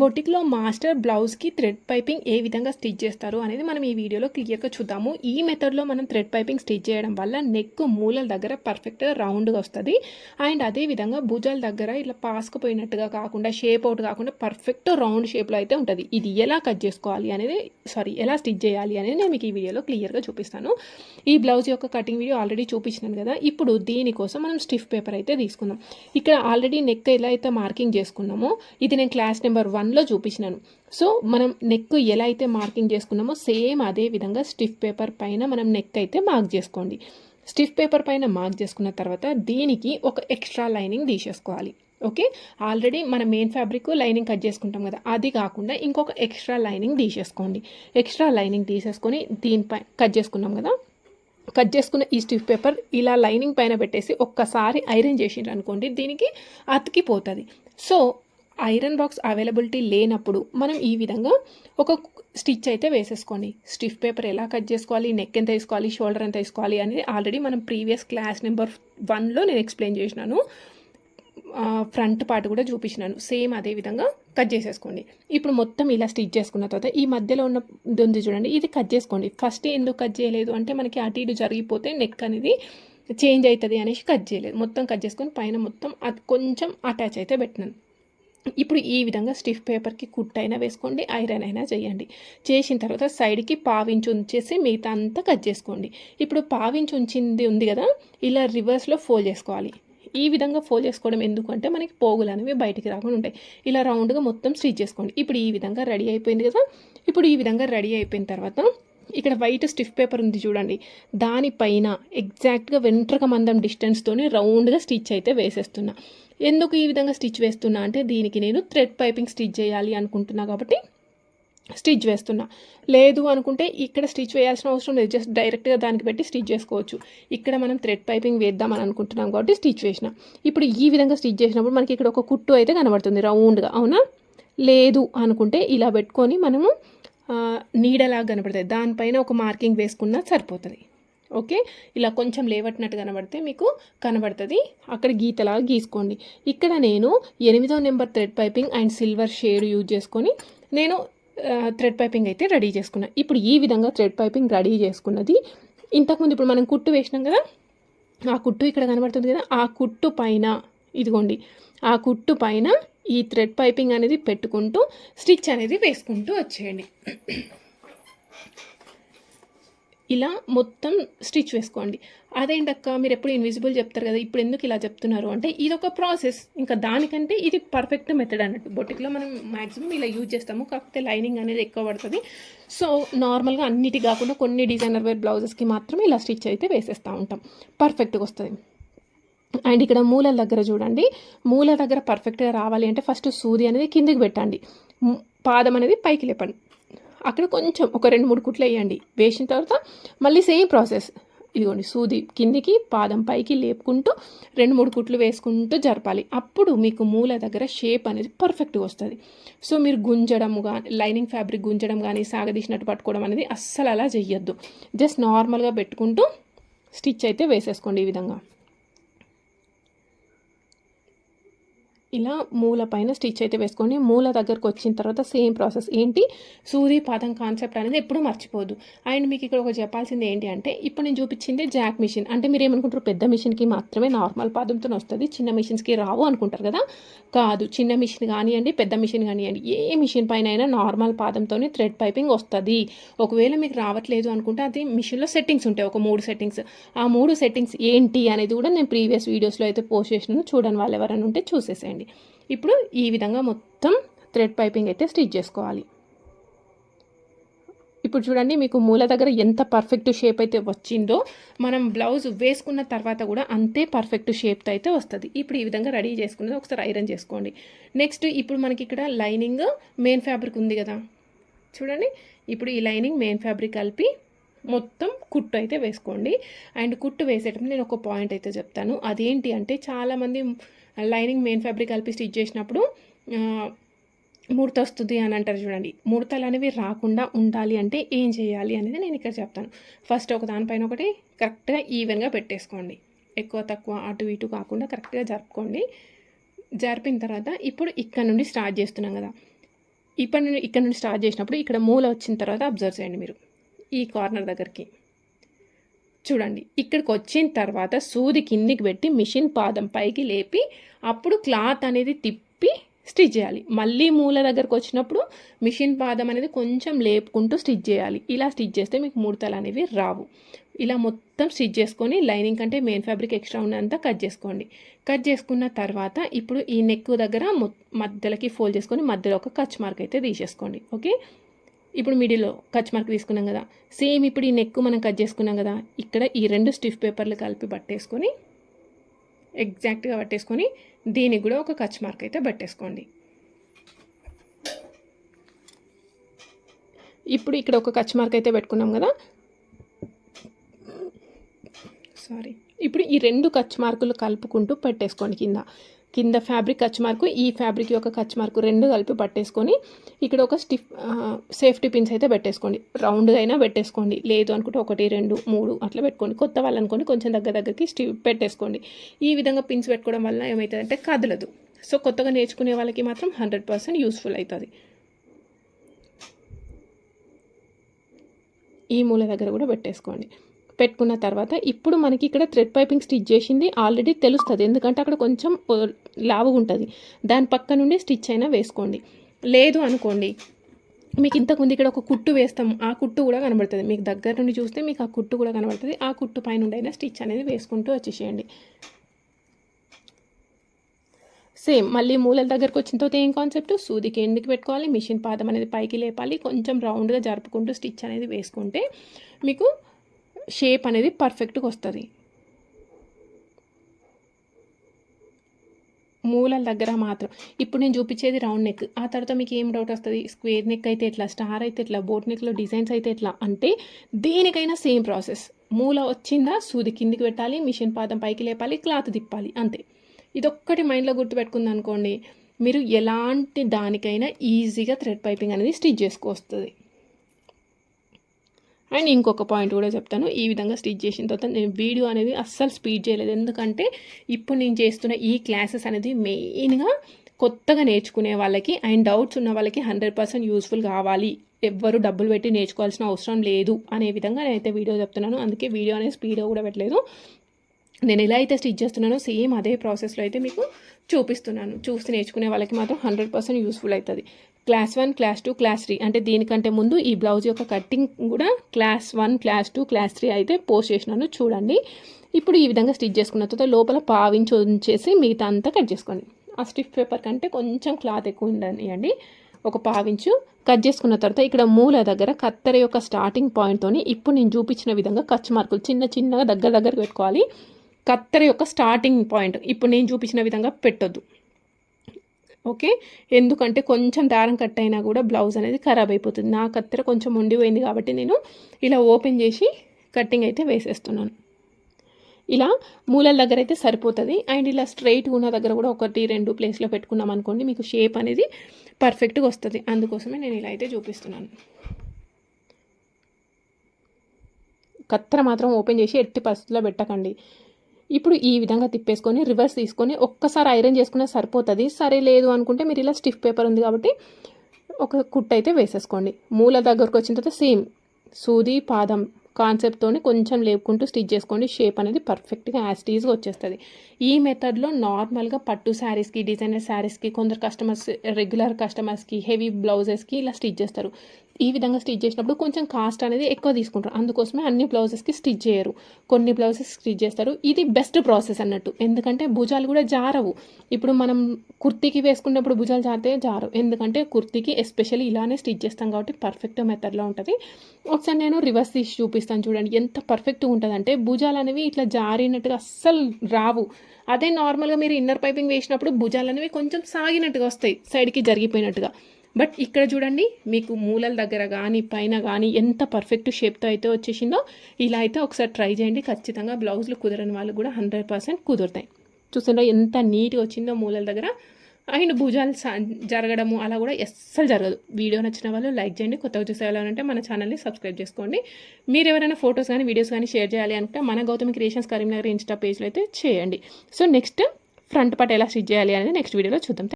బొటిక్లో master బ్లౌజ్కి thread piping ఏ విధంగా స్టిచ్ చేస్తారు అనేది మనం ఈ వీడియోలో క్లియర్గా చూద్దాము. ఈ మెథడ్లో మనం థ్రెడ్ పైపింగ్ స్టిచ్ చేయడం వల్ల నెక్ మూలల దగ్గర పర్ఫెక్ట్గా రౌండ్గా వస్తుంది. అండ్ అదే విధంగా భుజాల దగ్గర ఇట్లా పాసుకుపోయినట్టుగా కాకుండా షేప్ అవుట్ కాకుండా పర్ఫెక్ట్ రౌండ్ షేప్లో అయితే ఉంటుంది. ఇది ఎలా కట్ చేసుకోవాలి అనేది సారీ ఎలా స్టిచ్ చేయాలి అనేది నేను మీకు ఈ వీడియోలో క్లియర్గా చూపిస్తాను. ఈ బ్లౌజ్ యొక్క కటింగ్ వీడియో ఆల్రెడీ చూపించినాను కదా. ఇప్పుడు దీనికోసం మనం స్టిఫ్ పేపర్ అయితే తీసుకుందాం. ఇక్కడ ఆల్రెడీ నెక్ ఎలా అయితే మార్కింగ్ చేసుకున్నామో ఇది నేను క్లాస్ నెంబర్ వన్ వన్లో చూపించినాను. సో మనం నెక్ ఎలా అయితే మార్కింగ్ చేసుకున్నామో సేమ్ అదే విధంగా స్టిఫ్ పేపర్ పైన మనం నెక్ అయితే మార్క్ చేసుకోండి. స్టిఫ్ పేపర్ పైన మార్క్ చేసుకున్న తర్వాత దీనికి ఒక ఎక్స్ట్రా లైనింగ్ తీసేసుకోవాలి. ఓకే? ఆల్రెడీ మన మెయిన్ ఫ్యాబ్రిక్ లైనింగ్ కట్ చేసుకుంటాం కదా అది కాకుండా ఇంకొక ఎక్స్ట్రా లైనింగ్ తీసేసుకోండి. ఎక్స్ట్రా లైనింగ్ తీసేసుకొని దీనిపై కట్ చేసుకున్నాం కదా కట్ చేసుకున్న ఈ స్టిఫ్ పేపర్ ఇలా లైనింగ్ పైన పెట్టేసి ఒక్కసారి ఐరన్ చేసిండ్రు అనుకోండి దీనికి అతికిపోతుంది. సో ఐరన్ బాక్స్ అవైలబిలిటీ లేనప్పుడు మనం ఈ విధంగా ఒక స్టిచ్ అయితే వేసేసుకోండి. స్టిఫ్ పేపర్ ఎలా కట్ చేసుకోవాలి నెక్ ఎంత వేసుకోవాలి షోల్డర్ ఎంత వేసుకోవాలి అనేది ఆల్రెడీ మనం ప్రీవియస్ క్లాస్ నెంబర్ వన్లో నేను ఎక్స్ప్లెయిన్ చేసినాను. ఫ్రంట్ పార్ట్ కూడా చూపించినాను. సేమ్ అదే విధంగా కట్ చేసేసుకోండి. ఇప్పుడు మొత్తం ఇలా స్టిచ్ చేసుకున్న తర్వాత ఈ మధ్యలో ఉన్న ఉంది చూడండి ఇది కట్ చేసుకోండి. ఫస్ట్ ఎందుకు కట్ చేయలేదు అంటే మనకి అటు ఇటు జరిగిపోతే నెక్ అనేది చేంజ్ అవుతుంది అనేసి కట్ చేయలేదు. మొత్తం కట్ చేసుకొని పైన మొత్తం అది కొంచెం అటాచ్ అయితే పెట్టినాను. ఇప్పుడు ఈ విధంగా స్టిఫ్ పేపర్కి కుట్ అయినా వేసుకోండి ఐరన్ అయినా చేయండి. చేసిన తర్వాత సైడ్కి పావించి ఉంచేసి మిగతా అంతా కట్ చేసుకోండి. ఇప్పుడు పావించి ఉంచింది ఉంది కదా ఇలా రివర్స్లో ఫోల్డ్ చేసుకోవాలి. ఈ విధంగా ఫోల్డ్ చేసుకోవడం ఎందుకంటే మనకి పోగులు అనేవి బయటికి రాకుండా ఉంటాయి. ఇలా రౌండ్గా మొత్తం స్టిచ్ చేసుకోండి. ఇప్పుడు ఈ విధంగా రెడీ అయిపోయింది కదా ఇప్పుడు ఈ విధంగా రెడీ అయిపోయిన తర్వాత ఇక్కడ వైట్ స్టిఫ్ పేపర్ ఉంది చూడండి. దానిపైన ఎగ్జాక్ట్గా వెంట్రక మందం డిస్టెన్స్తోని రౌండ్గా స్టిచ్ అయితే వేసేస్తున్నా. ఎందుకు ఈ విధంగా స్టిచ్ వేస్తున్నా అంటే దీనికి నేను థ్రెడ్ పైపింగ్ స్టిచ్ చేయాలి అనుకుంటున్నా కాబట్టి స్టిచ్ వేస్తున్నా. లేదు అనుకుంటే ఇక్కడ స్టిచ్ వేయాల్సిన అవసరం లేదు. జస్ట్ డైరెక్ట్గా దానికి పెట్టి స్టిచ్ చేసుకోవచ్చు. ఇక్కడ మనం థ్రెడ్ పైపింగ్ వేద్దామని అనుకుంటున్నాం కాబట్టి స్టిచ్ వేసిన. ఇప్పుడు ఈ విధంగా స్టిచ్ చేసినప్పుడు మనకి ఇక్కడ ఒక కుట్టు అయితే కనబడుతుంది రౌండ్గా. అవునా? లేదు అనుకుంటే ఇలా పెట్టుకొని మనము నీడలాగా కనబడుతుంది దానిపైన ఒక మార్కింగ్ వేసుకున్నా సరిపోతుంది. ఓకే? ఇలా కొంచెం లేవట్టినట్టు కనబడితే మీకు కనబడుతుంది. అక్కడ గీతలాగా గీసుకోండి. ఇక్కడ నేను ఎనిమిదో number thread piping and silver shade use చేసుకొని నేను థ్రెడ్ పైపింగ్ అయితే రెడీ చేసుకున్నా. ఇప్పుడు ఈ విధంగా థ్రెడ్ పైపింగ్ రెడీ చేసుకున్నది. ఇంతకుముందు ఇప్పుడు మనం కుట్టు వేసినాం కదా? ఆ కుట్టు ఇక్కడ కనబడుతుంది కదా? ఆ కుట్టు పైన ఇదిగోండి. ఆ కుట్టు పైన ఈ థ్రెడ్ పైపింగ్ అనేది పెట్టుకుంటూ స్టిచ్ అనేది వేసుకుంటూ వచ్చేయండి. ఇలా మొత్తం స్టిచ్ వేసుకోండి. అదేంటక్క? మీరు ఎప్పుడు ఇన్విజిబుల్ చెప్తారు కదా ఇప్పుడు ఎందుకు ఇలా చెప్తున్నారు అంటే ఇది ఒక ప్రాసెస్. ఇంకా దానికంటే ఇది పర్ఫెక్ట్ మెథడ్ అన్నట్టు. బొటిక్లో మనం మ్యాక్సిమం ఇలా యూజ్ చేస్తాము. కాకపోతే లైనింగ్ అనేది ఎక్కువ పడుతుంది. సో నార్మల్గా అన్నిటి కాకుండా కొన్ని డిజైనర్ వేర్ బ్లౌజెస్కి మాత్రమే ఇలా స్టిచ్ అయితే వేసేస్తూ ఉంటాం. పర్ఫెక్ట్గా వస్తుంది. అండ్ ఇక్కడ మూల దగ్గర చూడండి. మూల దగ్గర పర్ఫెక్ట్గా రావాలి అంటే ఫస్ట్ సూది అనేది కిందికి పెట్టండి. పాదం అనేది పైకి లేపండి. అక్కడ కొంచెం ఒక రెండు మూడు కుట్లు వేయండి. వేసిన తర్వాత మళ్ళీ సేమ్ ప్రాసెస్ ఇదిగోండి సూది కిందికి పాదం పైకి లేపుకుంటూ రెండు మూడు కుట్లు వేసుకుంటూ జరపాలి. అప్పుడు మీకు మూల దగ్గర షేప్ అనేది పర్ఫెక్ట్గా వస్తుంది. సో మీరు గుంజడం కానీ లైనింగ్ ఫ్యాబ్రిక్ గుంజడం కానీ సాగదీసినట్టు పట్టుకోవడం అనేది అస్సలు అలా చెయ్యొద్దు. జస్ట్ నార్మల్గా పెట్టుకుంటూ స్టిచ్ అయితే వేసేసుకోండి ఈ విధంగా. ఇలా మూల పైన స్టిచ్ అయితే వేసుకొని మూల దగ్గరకు వచ్చిన తర్వాత సేమ్ ప్రాసెస్. ఏంటి? సూది పాదం కాన్సెప్ట్ అనేది ఎప్పుడూ మర్చిపోదు. అండ్ మీకు ఇక్కడ ఒక చెప్పాల్సింది ఏంటి అంటే ఇప్పుడు నేను చూపించింది జాక్ మిషన్. అంటే మీరు ఏమనుకుంటారు? పెద్ద మిషన్కి మాత్రమే నార్మల్ పాదంతో వస్తుంది. చిన్న మిషన్స్కి రావు అనుకుంటారు కదా? కాదు. చిన్న మిషన్ కానివ్వండి పెద్ద మిషన్ కానివ్వండి ఏ మిషన్ పైన అయినా నార్మల్ పాదంతో థ్రెడ్ పైపింగ్ వస్తుంది. ఒకవేళ మీకు రావట్లేదు అనుకుంటే అది మిషన్లో సెట్టింగ్స్ ఉంటాయి. ఒక మూడు సెట్టింగ్స్. ఆ మూడు సెట్టింగ్స్ ఏంటి అనేది కూడా నేను ప్రీవియస్ వీడియోస్లో అయితే పోస్ట్ చేసినాను. చూడని వాళ్ళు ఎవరైనా ఉంటే చూసేసేయండి. ఇప్పుడు ఈ విధంగా మొత్తం థ్రెడ్ పైపింగ్ అయితే స్టిచ్ చేసుకోవాలి. ఇప్పుడు చూడండి మీకు మూల దగ్గర ఎంత పర్ఫెక్ట్ షేప్ అయితే వచ్చిందో మనం బ్లౌజ్ వేసుకున్న తర్వాత కూడా అంతే పర్ఫెక్ట్ షేప్తో అయితే వస్తుంది. ఇప్పుడు ఈ విధంగా రెడీ చేసుకున్నది ఒకసారి ఐరన్ చేసుకోండి. నెక్స్ట్ ఇప్పుడు మనకి ఇక్కడ లైనింగ్ మెయిన్ ఫ్యాబ్రిక్ ఉంది కదా. చూడండి ఇప్పుడు ఈ లైనింగ్ మెయిన్ ఫ్యాబ్రిక్ కలిపి మొత్తం కుట్టు అయితే వేసుకోండి. అండ్ కుట్టు వేసేటప్పుడు నేను ఒక పాయింట్ అయితే చెప్తాను. అదేంటి అంటే చాలామంది లైనింగ్ మెయిన్ ఫ్యాబ్రిక్ కలిపి స్టిచ్ చేసినప్పుడు ముడత వస్తుంది అని అంటారు చూడండి. ముడతలు అనేవి రాకుండా ఉండాలి అంటే ఏం చేయాలి అనేది నేను ఇక్కడ చెప్తాను. ఫస్ట్ ఒక దానిపైన ఒకటి కరెక్ట్గా ఈవెన్గా పెట్టేసుకోండి. ఎక్కువ తక్కువ అటు ఇటు కాకుండా కరెక్ట్గా జరుపుకోండి. జరిపిన తర్వాత ఇప్పుడు ఇక్కడ నుండి స్టార్ట్ చేస్తున్నాం కదా. ఇప్పటి నుండి ఇక్కడ నుండి స్టార్ట్ చేసినప్పుడు ఇక్కడ మూల వచ్చిన తర్వాత అబ్జర్వ్ చేయండి మీరు. ఈ కార్నర్ దగ్గరికి. చూడండి ఇక్కడికి వచ్చిన తర్వాత సూది కిందికి పెట్టి మిషన్ పాదం పైకి లేపి అప్పుడు క్లాత్ అనేది తిప్పి స్టిచ్ చేయాలి. మళ్ళీ మూల దగ్గరకు వచ్చినప్పుడు మిషన్ పాదం అనేది కొంచెం లేపుకుంటూ స్టిచ్ చేయాలి. ఇలా స్టిచ్ చేస్తే మీకు ముడతలు అనేవి రావు. ఇలా మొత్తం స్టిచ్ చేసుకొని లైనింగ్ కంటే మెయిన్ ఫ్యాబ్రిక్ ఎక్స్ట్రా ఉన్నంత కట్ చేసుకోండి. కట్ చేసుకున్న తర్వాత ఇప్పుడు ఈ నెక్ దగ్గర మధ్యలోకి ఫోల్డ్ చేసుకొని మధ్యలో ఒక కచ్ మార్క్ అయితే తీసేసుకోండి. ఓకే? ఇప్పుడు మిడిల్లో కచ్ మార్క్ తీసుకున్నాం కదా. సేమ్ ఇప్పుడు ఈ నెక్ మనం కట్ చేసుకున్నాం కదా. ఇక్కడ ఈ రెండు స్టిఫ్ పేపర్లు కలిపి పట్టేసుకొని ఎగ్జాక్ట్గా పట్టేసుకొని దీనికి కూడా ఒక కచ్ మార్క్ అయితే పట్టేసుకోండి. ఇప్పుడు ఇక్కడ ఒక కచ్ మార్క్ అయితే పెట్టుకున్నాం కదా. సారీ ఇప్పుడు ఈ రెండు కచ్ మార్కులు కలుపుకుంటూ పెట్టేసుకోండి కింద. కింద ఫ్యాబ్రిక్ కచ్ మార్కు ఈ ఫ్యాబ్రిక్ యొక్క కచ్ మార్కు రెండు కలిపి పట్టేసుకొని ఇక్కడ ఒక స్టిఫ్ సేఫ్టీ పిన్స్ అయితే పెట్టేసుకోండి. రౌండ్గా అయినా పెట్టేసుకోండి. లేదు అనుకుంటే ఒకటి రెండు మూడు అట్లా పెట్టుకోండి. కొత్త వాళ్ళు అనుకోండి కొంచెం దగ్గర దగ్గరికి స్టివ్ పెట్టేసుకోండి. ఈ విధంగా పిన్స్ పెట్టుకోవడం వల్ల ఏమవుతుందంటే కదలదు. సో కొత్తగా నేర్చుకునే వాళ్ళకి మాత్రం హండ్రెడ్ పర్సెంట్ యూస్ఫుల్ అవుతుంది ఈ మూల దగ్గర కూడా పెట్టేసుకోండి. పెట్టుకున్న తర్వాత ఇప్పుడు మనకి ఇక్కడ థ్రెడ్ పైపింగ్ స్టిచ్ చేసింది ఆల్రెడీ తెలుస్తుంది. ఎందుకంటే అక్కడ కొంచెం లావుగా ఉంటుంది. దాని పక్క నుండి స్టిచ్ అయినా వేసుకోండి. లేదు అనుకోండి మీకు ఇంతకుముందు ఇక్కడ ఒక కుట్టు వేస్తాం. ఆ కుట్టు కూడా కనబడుతుంది. మీకు దగ్గర నుండి చూస్తే మీకు ఆ కుట్టు కూడా కనబడుతుంది. ఆ కుట్టు పైన ఉండైనా స్టిచ్ అనేది వేసుకుంటూ వచ్చేసేయండి. సేమ్ మళ్ళీ మూలల దగ్గరకు వచ్చిన తర్వాత ఏం కాన్సెప్ట్ సూదికి ఎందుకు పెట్టుకోవాలి? మిషన్ పాదం అనేది పైకి లేపాలి. కొంచెం రౌండ్గా జరుపుకుంటూ స్టిచ్ అనేది వేసుకుంటే మీకు షేప్ అనేది పర్ఫెక్ట్గా వస్తుంది. మూలల దగ్గర మాత్రం. ఇప్పుడు నేను చూపించేది రౌండ్ నెక్ ఆ తర్వాత మీకు ఏం డౌట్ వస్తుంది? స్క్వేర్ నెక్ అయితే ఎట్లా? స్టార్ అయితే ఎట్లా? బోట్ నెక్లో డిజైన్స్ అయితే ఎట్లా? అంటే దేనికైనా సేమ్ ప్రాసెస్ మూల వచ్చిందా? సూది కిందికి పెట్టాలి మిషన్ పాదం పైకి లేపాలి క్లాత్ తిప్పాలి అంతే. ఇదొక్కటి మైండ్లో గుర్తుపెట్టుకుంది అనుకోండి మీరు ఎలాంటి దానికైనా ఈజీగా థ్రెడ్ పైపింగ్ అనేది స్టిచ్ చేసుకోవస్తుంది అండ్ ఇంకొక పాయింట్ కూడా చెప్తాను. ఈ విధంగా స్టిచ్ చేసిన తర్వాత నేను వీడియో అనేది అస్సలు స్పీడ్ చేయలేదు. ఎందుకంటే ఇప్పుడు నేను చేస్తున్న ఈ క్లాసెస్ అనేది మెయిన్గా కొత్తగా నేర్చుకునే వాళ్ళకి అండ్ డౌట్స్ ఉన్న వాళ్ళకి హండ్రెడ్ పర్సెంట్ యూస్ఫుల్ కావాలి. ఎవ్వరు డబ్బులు పెట్టి నేర్చుకోవాల్సిన అవసరం లేదు అనే విధంగా నేనైతే వీడియో చెప్తున్నాను. అందుకే వీడియో అనేది స్పీడ్గా కూడా పెట్టలేదు. నేను ఎలా అయితే స్టిచ్ చేస్తున్నానో సేమ్ అదే ప్రాసెస్లో అయితే మీకు చూపిస్తున్నాను. చూసి నేర్చుకునే వాళ్ళకి మాత్రం హండ్రెడ్ పర్సెంట్ యూస్ఫుల్ అవుతుంది. Class one class two class three. అంటే దీనికంటే ముందు ఈ బ్లౌజ్ యొక్క కట్టింగ్ కూడా class one class two class three అయితే పోస్ట్ చేసినాను. చూడండి. ఇప్పుడు ఈ విధంగా స్టిచ్ చేసుకున్న తర్వాత లోపల పావించి ఉంచేసి మిగతా అంతా కట్ చేసుకోండి. ఆ స్టిఫ్ పేపర్ కంటే కొంచెం క్లాత్ ఎక్కువ ఉండనియండి. ఒక పావించు. కట్ చేసుకున్న తర్వాత ఇక్కడ మూల దగ్గర కత్తెర యొక్క స్టార్టింగ్ పాయింట్తోని ఇప్పుడు నేను చూపించిన విధంగా కచ్ మార్కులు చిన్న చిన్నగా దగ్గర దగ్గర పెట్టుకోవాలి. కత్తెర యొక్క స్టార్టింగ్ పాయింట్. ఇప్పుడు నేను చూపించిన విధంగా పెట్టొద్దు. ఓకే? ఎందుకంటే కొంచెం దారం కట్ అయినా కూడా బ్లౌజ్ అనేది ఖరాబ్ అయిపోతుంది. నా కత్తెర కొంచెం ఉండిపోయింది కాబట్టి నేను ఇలా ఓపెన్ చేసి కట్టింగ్ అయితే వేసేస్తున్నాను. ఇలా మూలల దగ్గర అయితే సరిపోతుంది. అండ్ ఇలా స్ట్రైట్ ఉన్న దగ్గర కూడా ఒకటి రెండు ప్లేస్లో పెట్టుకున్నాం అనుకోండి మీకు షేప్ అనేది పర్ఫెక్ట్గా వస్తుంది. అందుకోసమే నేను ఇలా అయితే చూపిస్తున్నాను. కత్తెర మాత్రం ఓపెన్ చేసి ఎట్టి పరిస్థితుల్లో పెట్టకండి. ఇప్పుడు ఈ విధంగా తిప్పేసుకొని రివర్స్ తీసుకొని ఒక్కసారి ఐరన్ చేసుకున్నా సరిపోతుంది. సరే లేదు అనుకుంటే మీరు ఇలా స్టిఫ్ పేపర్ ఉంది కాబట్టి ఒక కుట్ అయితే వేసేసుకోండి. మూల దగ్గరకు వచ్చిన తర్వాత సేమ్ సూది పాదం కాన్సెప్ట్తోని కొంచెం లేపుకుంటూ స్టిచ్ చేసుకోండి. షేప్ అనేది పర్ఫెక్ట్గా యాస్టీజ్గా వచ్చేస్తుంది. ఈ మెథడ్లో నార్మల్గా పట్టు శారీస్కి డిజైనర్ శారీస్కి కొందరు కస్టమర్స్ రెగ్యులర్ కస్టమర్స్కి హెవీ బ్లౌజెస్కి ఇలా స్టిచ్ చేస్తారు. ఈ విధంగా స్టిచ్ చేసినప్పుడు కొంచెం కాస్ట్ అనేది ఎక్కువ తీసుకుంటారు. అందుకోసమే అన్ని బ్లౌజెస్కి స్టిచ్ చేయరు. కొన్ని బ్లౌజెస్ స్టిచ్ చేస్తారు. ఇది బెస్ట్ ప్రాసెస్ అన్నట్టు. ఎందుకంటే భుజాలు కూడా జారవు. ఇప్పుడు మనం కుర్తీకి వేసుకున్నప్పుడు భుజాలు జారితే జారవు. ఎందుకంటే కుర్తీకి ఎస్పెషల్లీ ఇలానే స్టిచ్ చేస్తాం కాబట్టి పర్ఫెక్ట్ మెథడ్లో ఉంటుంది. ఒకసారి నేను రివర్స్ తీసి చూపిస్తాను చూడండి. ఎంత పర్ఫెక్ట్గా ఉంటుందంటే భుజాలు అనేవి ఇట్లా జారినట్టుగా అస్సలు రావు. అదే నార్మల్గా మీరు ఇన్నర్ పైపింగ్ వేసినప్పుడు భుజాలు అనేవి కొంచెం సాగినట్టుగా వస్తాయి. సైడ్కి జరిగిపోయినట్టుగా. బట్ ఇక్కడ చూడండి మీకు మూలల దగ్గర కానీ పైన కానీ ఎంత పర్ఫెక్ట్ షేప్తో అయితే వచ్చేసిందో ఇలా అయితే ఒకసారి ట్రై చేయండి. ఖచ్చితంగా బ్లౌజ్లు కుదరని వాళ్ళు కూడా హండ్రెడ్ పర్సెంట్ కుదురుతాయి. చూసిండ్రా ఎంత నీట్గా వచ్చిందో మూలల దగ్గర. అండ్ భుజాలు జరగడము అలా కూడా అస్సలు జరగదు. వీడియో నచ్చిన వాళ్ళు లైక్ చేయండి. కొత్తగా చూసే వాళ్ళు మన ఛానల్ని సబ్స్క్రైబ్ చేసుకోండి. మీరు ఎవరైనా ఫొటోస్ కానీ వీడియోస్ కానీ షేర్ చేయాలి అంటే మన గౌతమి క్రియేషన్స్ కరీంనగర్ ఇన్స్టా పేజ్లో అయితే చేయండి. సో నెక్స్ట్ ఫ్రంట్ పార్ట్ ఎలా స్టిచ్ చేయాలి అనేది నెక్స్ట్ వీడియోలో చూద్దాం.